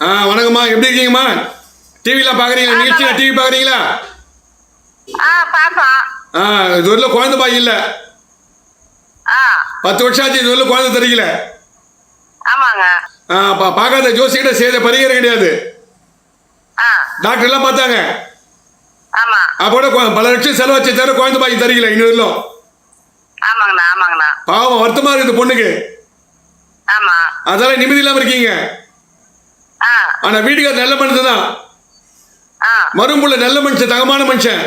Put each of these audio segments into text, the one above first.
ஆ வணக்கம்மா. எப்படி இருக்கீங்கம்மா? டிவிலாம் பார்க்குறீங்களா நிகழ்ச்சியில் டிவி பார்க்குறீங்களா ஆ இது வரல குழந்தை பாய் இல்லை. ஆ. பத்து வருஷம் ஆச்சு இது வரல குழந்தை தரீங்கள ஆமாங்க. பார்க்காத ஜோசிக்கிட்ட செய்த பரிகாரம் கிடையாது. ஆ. டாக்டர்லாம் பார்த்தாங்க. அப்போட பல லட்சம் செலவச்சு தர குழந்தை பாய் தரீங்களா இன்னும் வரலும் ஆமாங்கண்ணா ஆமாங்கண்ணா. பாவம் வருத்தமாக இருக்குது பொண்ணுக்கு. ஆமா. அதெல்லாம் நிம்மதி இல்லாமல் இருக்கீங்க. ஆ. ஆனால் வீட்டுக்கார் நல்ல மனுஷன் மரும்புள்ள நல்ல மனுஷன் தகமான மனுஷன்.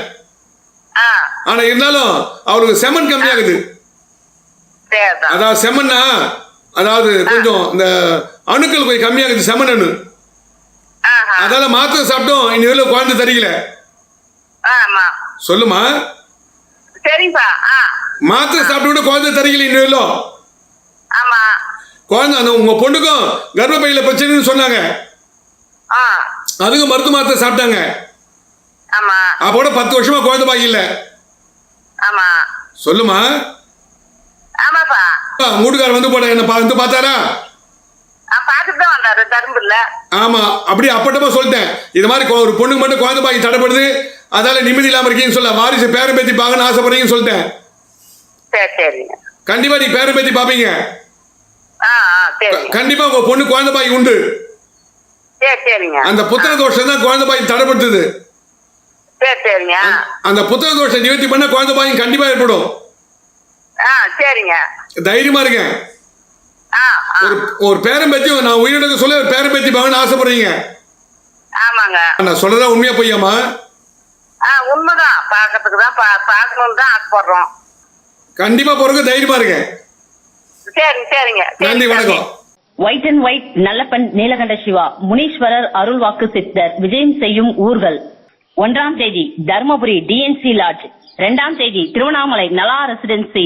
ஆ. ஆனால் இருந்தாலும் அவருக்கு செமன் கம்மியாகுது. அதாவது செம்மண்ணா அதாவது கொஞ்சம் இந்த அணுக்கள் கொஞ்சம் கம்மியாகுது செம்மண் அணு. அதால மாத்திரை சாப்பிட்டோம் இனி வெளில குழந்தை ஆமா சொல்லுமா? சரிப்பா ஆ. மாத்திரை சாப்பிட்டு குழந்தை தரீங்கள இனி வெளில ஆமா. குழந்தை அந்த உங்க பொண்ணுக்கும் கர்ப்பப்பையில பிரச்சனைன்னு சொன்னாங்க. ஆ. அதுக்கும் மருந்து மாத்திரை சாப்பிட்டாங்க. ஆமா. அப்போட பத்து வருஷமா குழந்தை பாக்கி இல்ல. ஆமா. சொல்லுமா? ஆமாப்பா. மூடுகார் வந்து போட என்ன வந்து பார்த்தாரா? ஆமா. அப்படி அப்பட்டமா சொல்லிட்டேன். இது மாதிரி ஒரு பொண்ணுக்கு மட்டும் குழந்தை பாக்கி தடைப்படுது. அதால நிம்மதி இல்லாம இருக்கீங்கன்னு சொல்ல வாரிசு பேரம் பேத்தி பார்க்கணும்னு ஆசைப்படுறீங்கன்னு சொல்லிட்டேன். கண்டிப்பா நீ பேரம் பேத்தி பாப்பீங்க கண்டிப்பா உங்க பொண்ணு குழந்தை பாய் உண்டு. அந்த புத்திர தோஷம் தான் குழந்தை பாய் தடைப்படுத்துது அந்த புத்திர தோஷம் நிவர்த்தி பண்ண குழந்தை பாயும் கண்டிப்பா ஏற்படும். ஆ சரிங்க. தைரியமா இருங்க. ஒரு ஒரு பேரம் பேத்தி நான் உயிரிழக்க சொல்ல ஒரு பேரம் பேத்தி பாங்கன்னு ஆசைப்படுறீங்க. ஆமாங்க. நான் சொல்றதா உண்மையா பொய்யாமா ஆ உண்மைதான். பார்க்கறதுக்கு தான் பா பார்க்கணும்னு தான் ஆசைப்படுறோம். கண்டிப்பா பிறகு தைரியமா இருங்க. சரி சரிங்க. சரி, நன்றி. வணக்கம். White and white Nallappan Neelakanta Siva Muneeswarar அருள்வாக்கு சித்தர் விஜயம் செய்யும் ஊர்கள். ஒன்றாம் தேதி தர்மபுரி டிஎன்சி லாட்ஜ் இரண்டாம் தேதி திருவண்ணாமலை நலா ரெசிடென்சி